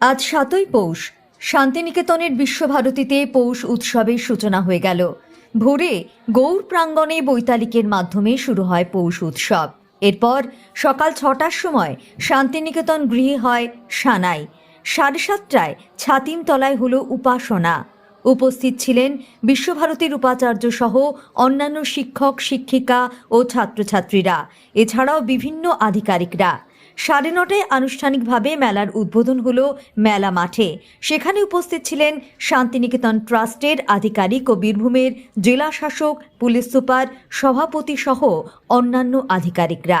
আজ সাতই পৌষ। শান্তিনিকেতনের বিশ্বভারতীতে পৌষ উৎসবের সূচনা হয়ে গেল। ভোরে গৌর প্রাঙ্গণে বৈতালিকের মাধ্যমে শুরু হয় পৌষ উৎসব। এরপর সকাল ছটার সময় শান্তিনিকেতন গৃহে হয় সানাই। সাড়ে সাতটায় ছাতিমতলায় হলো উপাসনা। উপস্থিত ছিলেন বিশ্বভারতীর উপাচার্য সহ অন্যান্য শিক্ষক, শিক্ষিকা ও ছাত্রছাত্রীরা। এছাড়াও বিভিন্ন আধিকারিকরা। সাড়ে নটায় আনুষ্ঠানিকভাবে মেলার উদ্বোধন হলো মেলা মাঠে। সেখানে উপস্থিত ছিলেন শান্তিনিকেতন ট্রাস্টের আধিকারিক ও বীরভূমের জেলা শাসক, পুলিশ সুপার, সভাপতি সহ অন্যান্য আধিকারিকরা।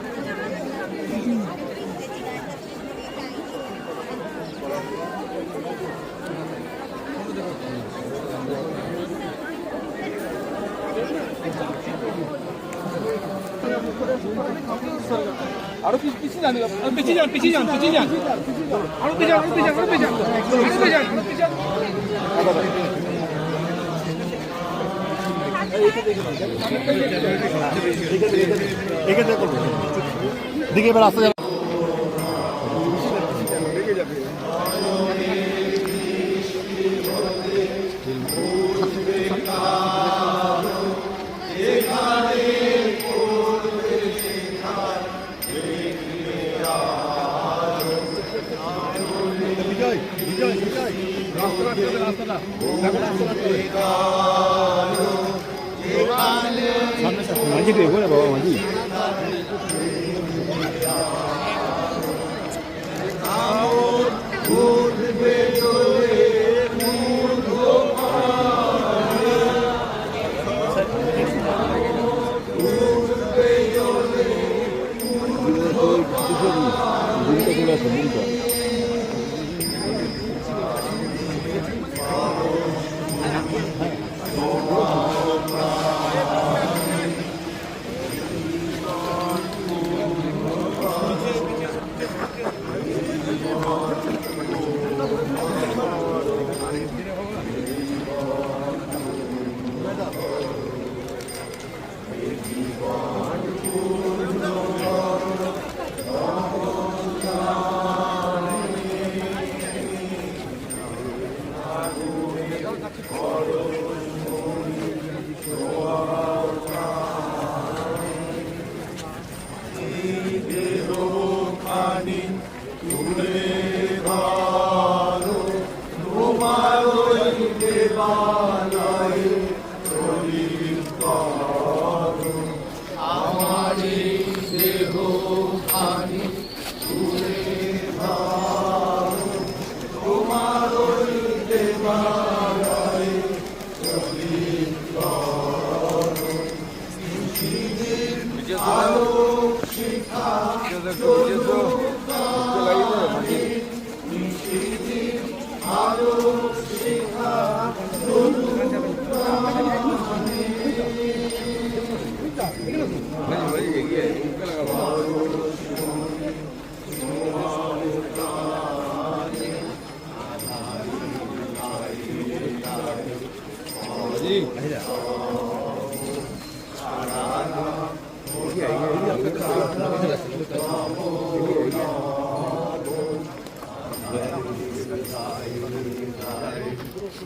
আরও পিছিয়ে যান পিছিয়ে যান পিছিয়ে যান পিছিয়ে যান আরও পিছিয়ে আরও পিছিয়ে আরও পিছিয়ে যান দিকে এবার মাঝি তো এগোলে বাবা মাঝি Oh 何?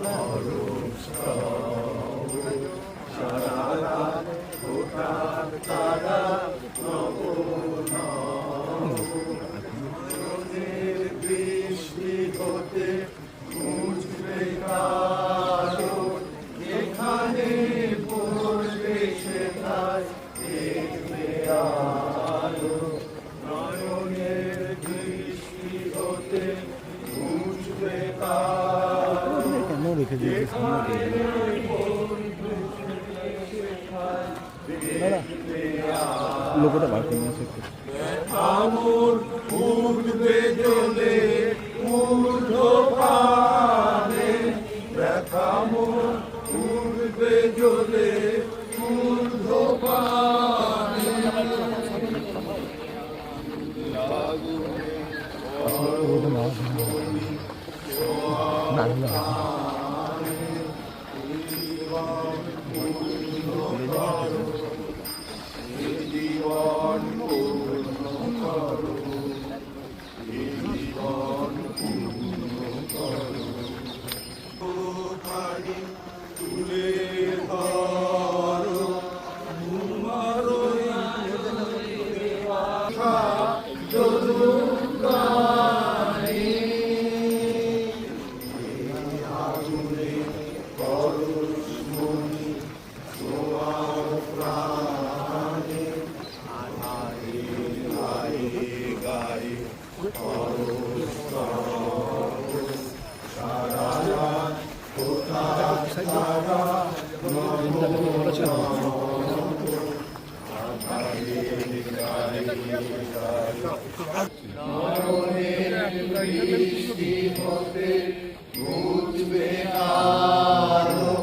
Lord. রেখে দিয়েছে লোকটা বার করে নিয়ে আসো একটু। নাও। না, না, না।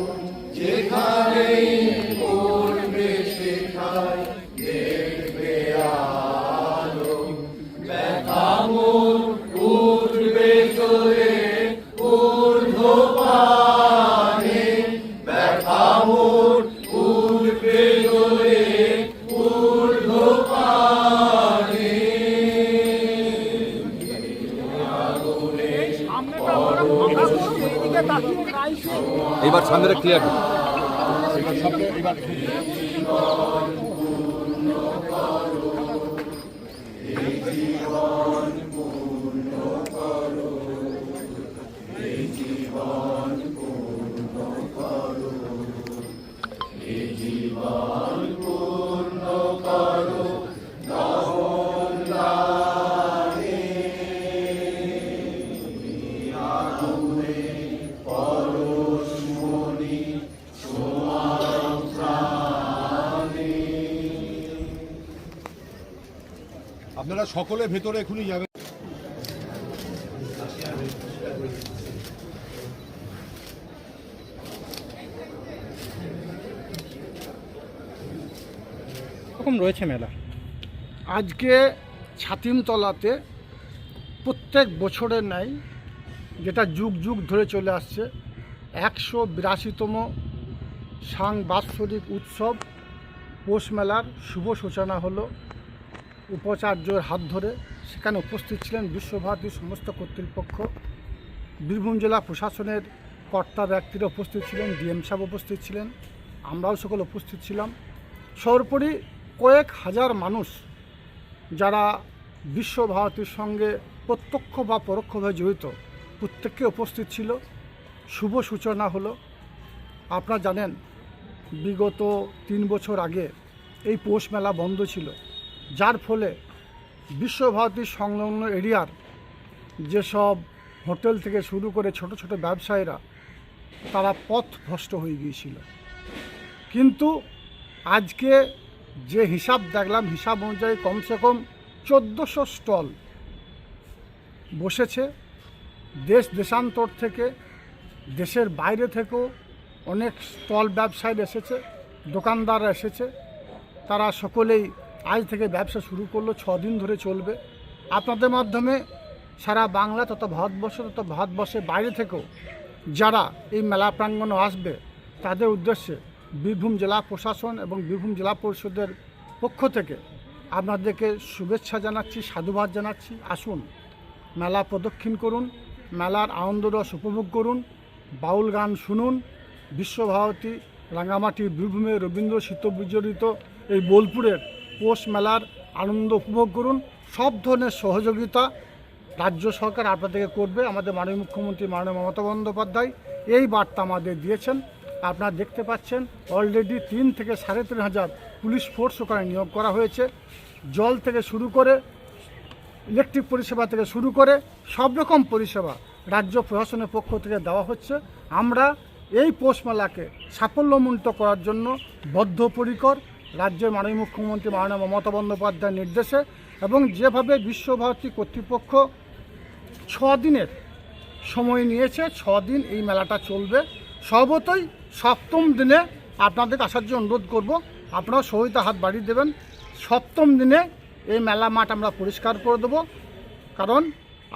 এবার সামনে ক্লিয়ার আপনারা সকলে ভেতরে এখনই যাবেন। রকম রয়েছে মেলা? আজকে ছাতিমতলাতে প্রত্যেক বছরের ন্যায় যেটা যুগ যুগ ধরে চলে আসছে একশো বিরাশিতম সাংবাৎসরিক উৎসব পৌষ মেলার শুভ সূচনা হলো। উপাচার্যর হাত ধরে সেখানে উপস্থিত ছিলেন বিশ্বভারতীর সমস্ত কর্তৃপক্ষ। বীরভূম জেলা প্রশাসনের কর্তা ব্যক্তিরা উপস্থিত ছিলেন, ডিএম সাহেব উপস্থিত ছিলেন, আমরাও সকল উপস্থিত ছিলাম। সর্বোপরি কয়েক হাজার মানুষ যারা বিশ্বভারতীর সঙ্গে প্রত্যক্ষ বা পরোক্ষভাবে জড়িত, প্রত্যেককে উপস্থিত ছিল। শুভ সূচনা হলো, আপনারা জানেন, বিগত তিন বছর আগে এই পৌষ মেলা বন্ধ ছিল। যার ফলে বিশ্বভারতী সংলগ্ন এরিয়ার যেসব হোটেল থেকে শুরু করে ছোট ছোট ব্যবসায়ীরা, তারা পথ ভ্রষ্ট হয়ে গিয়েছিল। কিন্তু আজকে যে হিসাব দেখলাম, হিসাব অনুযায়ী কমসে কম চোদ্দোশো স্টল বসেছে। দেশ দেশান্তর থেকে, দেশের বাইরে থেকেও অনেক স্টল ব্যবসায়ী এসেছে দোকানদার এসেছে। তারা সকলেই আজ থেকে ব্যবসা শুরু করল দিন ধরে চলবে। আপনাদের মাধ্যমে সারা বাংলা তথা ভারতবর্ষ তথা ভারতবর্ষের বাইরে থেকেও যারা এই মেলা প্রাঙ্গণে আসবে, তাদের উদ্দেশ্যে বীরভূম জেলা প্রশাসন এবং বীরভূম জেলা পরিষদের পক্ষ থেকে আপনাদেরকে শুভেচ্ছা জানাচ্ছি, সাধুবাদ জানাচ্ছি। আসুন, মেলা প্রদক্ষিণ করুন, মেলার আনন্দ রস উপভোগ করুন, বাউল গান শুনুন। বিশ্বভারতী রাঙামাটি বীরভূমে রবীন্দ্র শীত বিজড়িত এই বোলপুরের পৌষ মেলার আনন্দ উপভোগ করুন। সব ধরনের সহযোগিতা রাজ্য সরকার আপনাদেরকে করবে। আমাদের মাননীয় মুখ্যমন্ত্রী মাননীয় মমতা বন্দ্যোপাধ্যায় এই বার্তা আমাদের দিয়েছেন। আপনারা দেখতে পাচ্ছেন অলরেডি তিন থেকে সাড়ে তিন হাজার পুলিশ ফোর্স ওখানে নিয়োগ করা হয়েছে। জল থেকে শুরু করে ইলেকট্রিক পরিষেবা থেকে শুরু করে, সব রকম পরিষেবা রাজ্য প্রশাসনের পক্ষ থেকে দেওয়া হচ্ছে। আমরা এই পৌষ মেলাকে সাফল্যমণ্ডিত করার জন্য বদ্ধপরিকর রাজ্যের মাননীয় মুখ্যমন্ত্রী মাননীয় মমতা বন্দ্যোপাধ্যায়ের নির্দেশে এবং যেভাবে বিশ্বভারতী কর্তৃপক্ষ ছ দিনের সময় নিয়েছে ছ দিন এই মেলাটা চলবে। সর্বতই সপ্তম দিনে আপনাদেরকে আসার জন্য অনুরোধ করব, আপনারা সহিত হাত বাড়িয়ে দেবেন। সপ্তম দিনে এই মেলা মাঠ আমরা পরিষ্কার করে দেবো। কারণ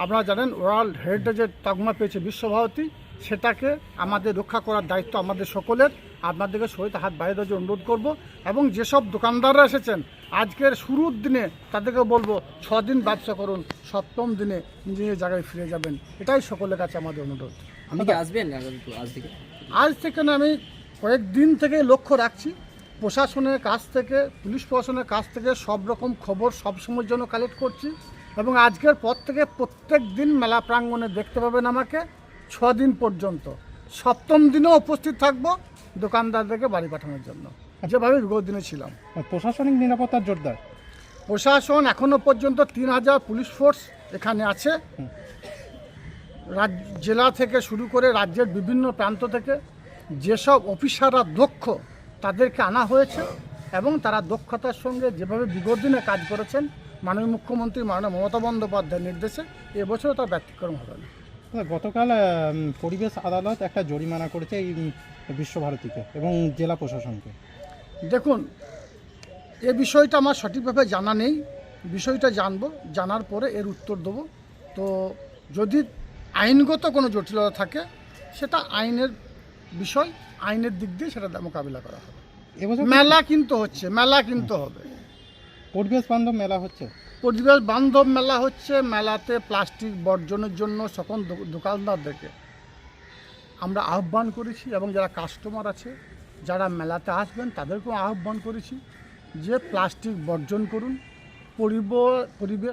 আপনারা জানেন ওয়ার্ল্ড হেরিটেজের তকমা পেয়েছে বিশ্বভারতী। সেটাকে আমাদের রক্ষা করার দায়িত্ব আমাদের সকলের। আপনাদেরকে সহিত হাত বাইরে জন্য অনুরোধ করব এবং যেসব দোকানদাররা এসেছেন আজকের শুরুর দিনে তাদেরকে বলব ছ দিন ব্যবসা করুন সপ্তম দিনে নিজের জায়গায় ফিরে যাবেন। এটাই সকলের কাছে আমাদের অনুরোধ। আপনি কি আসবেন আজ থেকে? আজ থেকে না আমি কয়েকদিন থেকে লক্ষ্য রাখছি। প্রশাসনের কাছ থেকে পুলিশ প্রশাসনের কাছ থেকে সব রকম খবর সব সময়ের জন্য কালেক্ট করছি এবং আজকের পর থেকে প্রত্যেক দিন মেলা প্রাঙ্গণে দেখতে পাবেন আমাকে। দিন পর্যন্ত। সপ্তম দিনেও উপস্থিত থাকব দোকানদারদেরকে বাড়ি পাঠানোর জন্য। যেভাবে বিগত দিনে ছিলাম প্রশাসনিক নিরাপত্তা জোরদার? প্রশাসন এখনও পর্যন্ত তিন হাজার পুলিশ ফোর্স এখানে আছে। রাজ জেলা থেকে শুরু করে রাজ্যের বিভিন্ন প্রান্ত থেকে যেসব অফিসাররা দক্ষ তাদেরকে আনা হয়েছে এবং তারা দক্ষতার সঙ্গে যেভাবে বিগত দিনে কাজ করেছেন মাননীয় মুখ্যমন্ত্রী মাননীয় মমতা বন্দ্যোপাধ্যায়ের নির্দেশে এবছরও তার ব্যতিক্রম হবে না। গতকাল পরিবেশ আদালত একটা জরিমানা করেছে এই বিশ্বভারতীকে এবং জেলা প্রশাসনকে। দেখুন এ বিষয়টা আমার সঠিকভাবে জানা নেই। বিষয়টা জানব জানার পরে এর উত্তর দেবো। তো যদি আইনগত কোনো জটিলতা থাকে সেটা আইনের বিষয় আইনের দিক দিয়ে সেটা মোকাবিলা করা হবে। মেলা কিন্তু হচ্ছে মেলা কিন্তু হবে। পরিবেশ বান্ধব মেলা হচ্ছে? পরিবেশ বান্ধব মেলা হচ্ছে, মেলাতে প্লাস্টিক বর্জনের জন্য সকল দোকানদারদেরকে। আমরা আহ্বান করেছি এবং যারা কাস্টমার আছে, যারা মেলাতে আসবেন, তাদেরকেও আহ্বান করেছি যে প্লাস্টিক বর্জন করুন। পরিব পরিবেশ